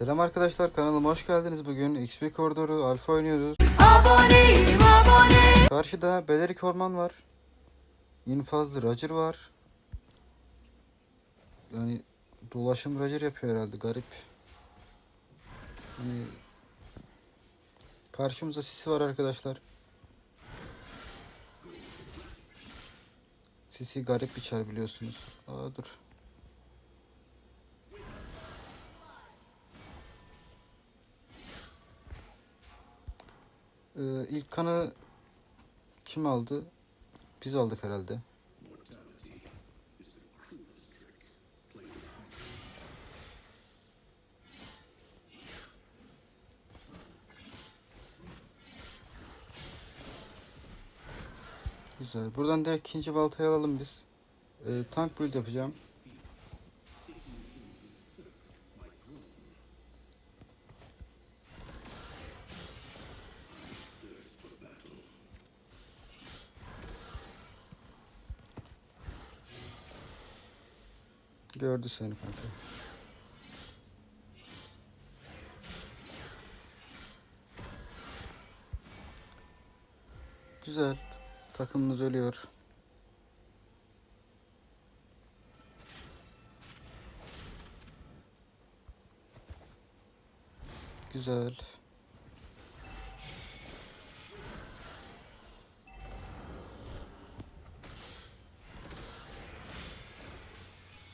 Selam arkadaşlar kanalıma hoş geldiniz. Bugün XP koridoru alfa oynuyoruz. Aboneyim abone. Karşıda Belerik Orman var. İnfazlı Roger var. Yani dolaşım Roger yapıyor herhalde garip. Hani karşımızda sisi var arkadaşlar. Sisi garip bir çar biliyorsunuz. Aa dur. Ee, ilk kanı kim aldı? Biz aldık herhalde. Güzel. Buradan da ikinci baltayı alalım biz. Ee, tank build yapacağım. Gördü seni kanka. Güzel. Takımımız ölüyor. Güzel.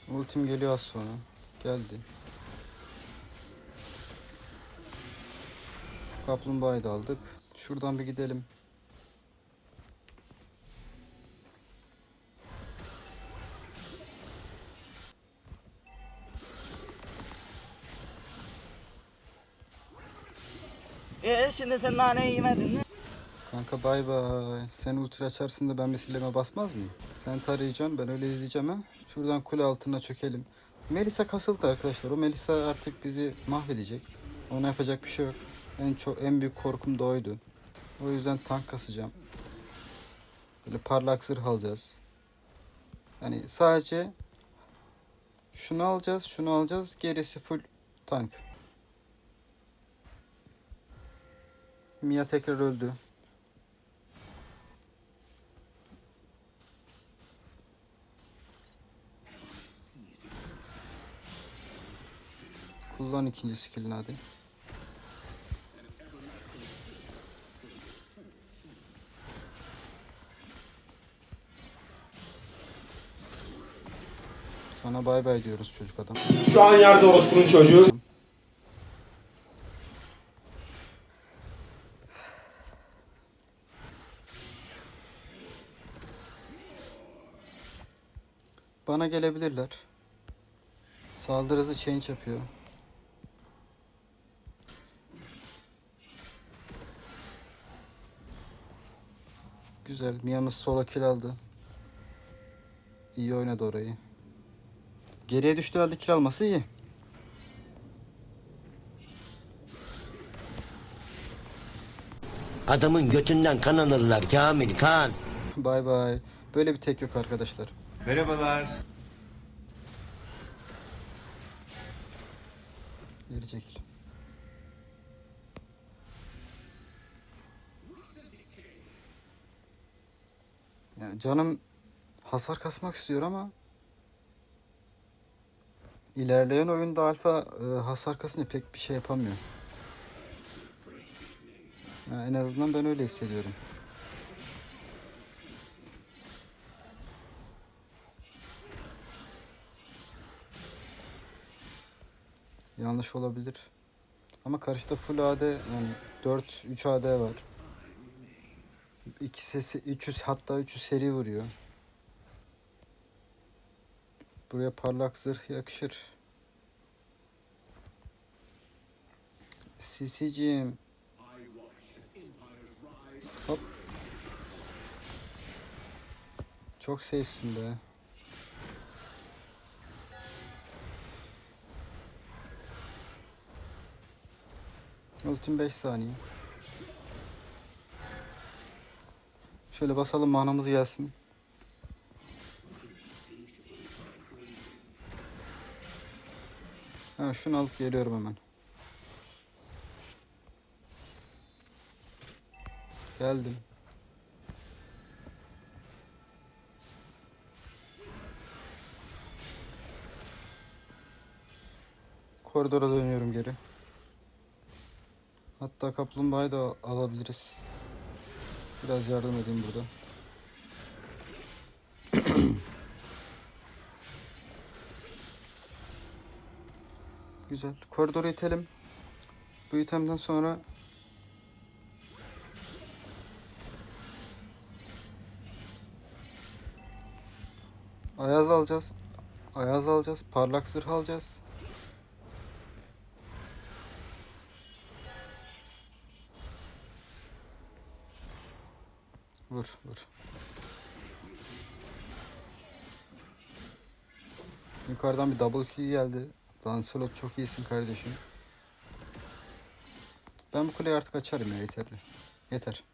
Ultim geliyor az sonra. Geldi. Kaplumbağayı da aldık. Şuradan bir gidelim. E şimdi sen nane yemedin mi? Kanka bay bay. Sen ultra açarsın da ben misilleme basmaz mıyım? Sen tarayacaksın ben öyle izleyeceğim ha. Şuradan kule altına çökelim. Melisa kasıldı arkadaşlar. O Melisa artık bizi mahvedecek. Ona yapacak bir şey yok. En çok en büyük korkum da oydu. O yüzden tank kasacağım. Böyle parlak zırh alacağız. Hani sadece şunu alacağız, şunu alacağız. Gerisi full tank. Mia tekrar öldü. Kullan ikinci skillini hadi. Sana bay bay diyoruz çocuk adam. Şu an yerde orospunun çocuğu. Bana gelebilirler. Saldırı hızı change yapıyor. Güzel. Mia'mız sola kill aldı. İyi oynadı orayı. Geriye düştüğü halde kill alması iyi. Adamın götünden kan alırlar Kamil kan. Bay bay. Böyle bir tek yok arkadaşlar. Merhabalar. Geri çekil. Yani canım hasar kasmak istiyor ama ilerleyen oyunda alfa e, hasar kasınca pek bir şey yapamıyor. Ya en azından ben öyle hissediyorum. Yanlış olabilir. Ama karşıda full AD yani 4 3 AD var. İkisi 300 hatta 300 seri vuruyor. Buraya parlak zırh yakışır. CC'cim. Hop. Çok safe'sin be. Ultim 5 saniye. Şöyle basalım manamız gelsin. Ha şunu alıp geliyorum hemen. Geldim. Koridora dönüyorum geri. Hatta kaplumbağayı da alabiliriz. Biraz yardım edeyim burada. Güzel. Koridoru itelim. Bu itemden sonra Ayaz alacağız. Ayaz alacağız. Parlak zırh alacağız. Vur vur. Yukarıdan bir double kill geldi. Lancelot çok iyisin kardeşim. Ben bu kuleyi artık açarım ya yeterli. Yeter.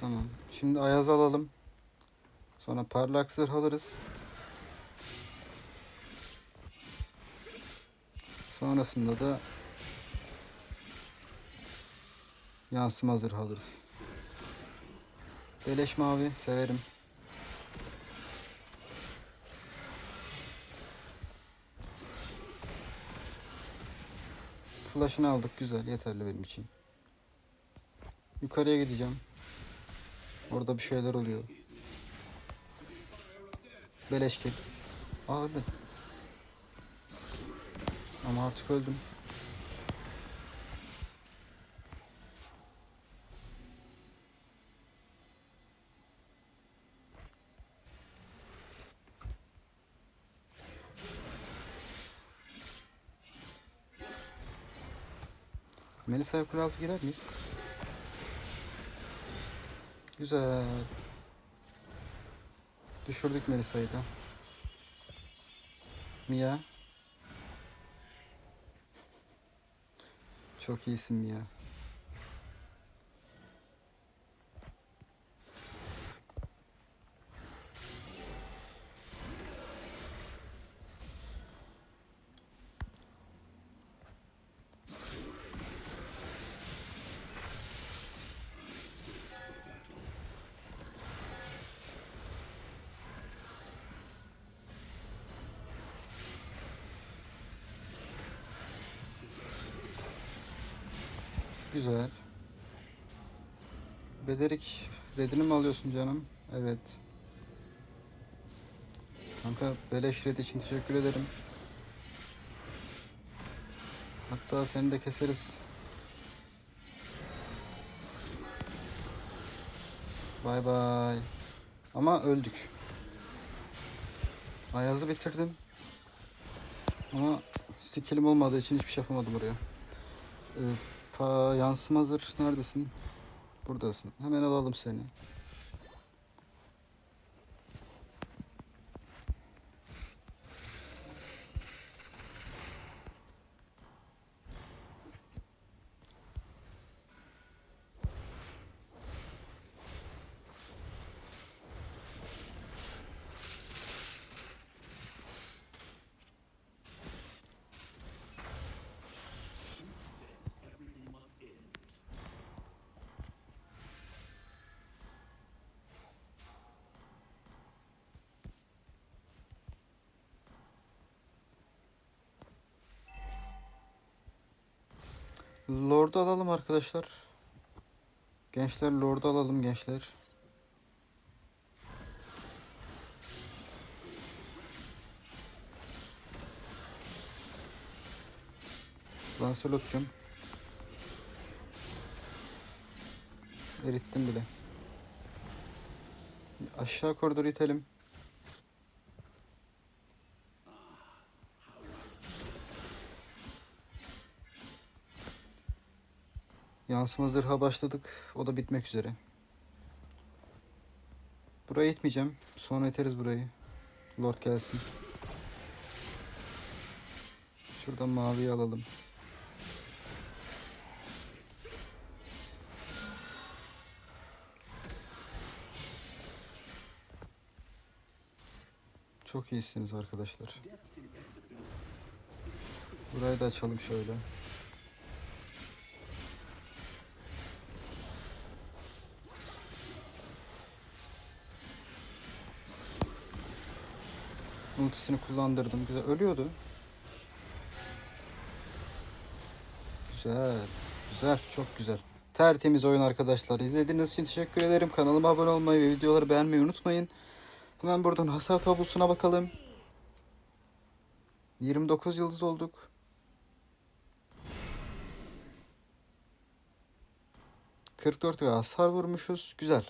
Tamam. Şimdi Ayaz alalım. Sonra parlak zırh alırız. Sonrasında da yansıma zırh alırız. Beleş mavi severim. Flash'ını aldık güzel yeterli benim için. Yukarıya gideceğim. Orada bir şeyler oluyor. Beleş kill. Aa öldüm. Ama artık öldüm. Melisa'ya kule altı girer miyiz? Güzel. Düşürdük Melisa'yı da. Mia. Çok iyisin Mia. Güzel. Bederik redini mi alıyorsun canım? Evet. Kanka beleş red için teşekkür ederim. Hatta seni de keseriz. Bay bay. Ama öldük. Ayaz'ı bitirdim. Ama skillim olmadığı için hiçbir şey yapamadım oraya. Ee, Pa yansıma zırh neredesin? Buradasın. Hemen alalım seni. Lord'u alalım arkadaşlar. Gençler Lord'u alalım gençler. Lancelot'cum. Erittim bile. Aşağı koridoru itelim. Yansıma zırha başladık. O da bitmek üzere. Burayı itmeyeceğim. Sonra iteriz burayı. Lord gelsin. Şuradan maviyi alalım. Çok iyisiniz arkadaşlar. Burayı da açalım şöyle. Ultisini kullandırdım. Güzel. Ölüyordu. Güzel. Güzel. Çok güzel. Tertemiz oyun arkadaşlar. İzlediğiniz için teşekkür ederim. Kanalıma abone olmayı ve videoları beğenmeyi unutmayın. Hemen buradan hasar tablosuna bakalım. 29 yıldız olduk. ...44 hasar vurmuşuz. Güzel.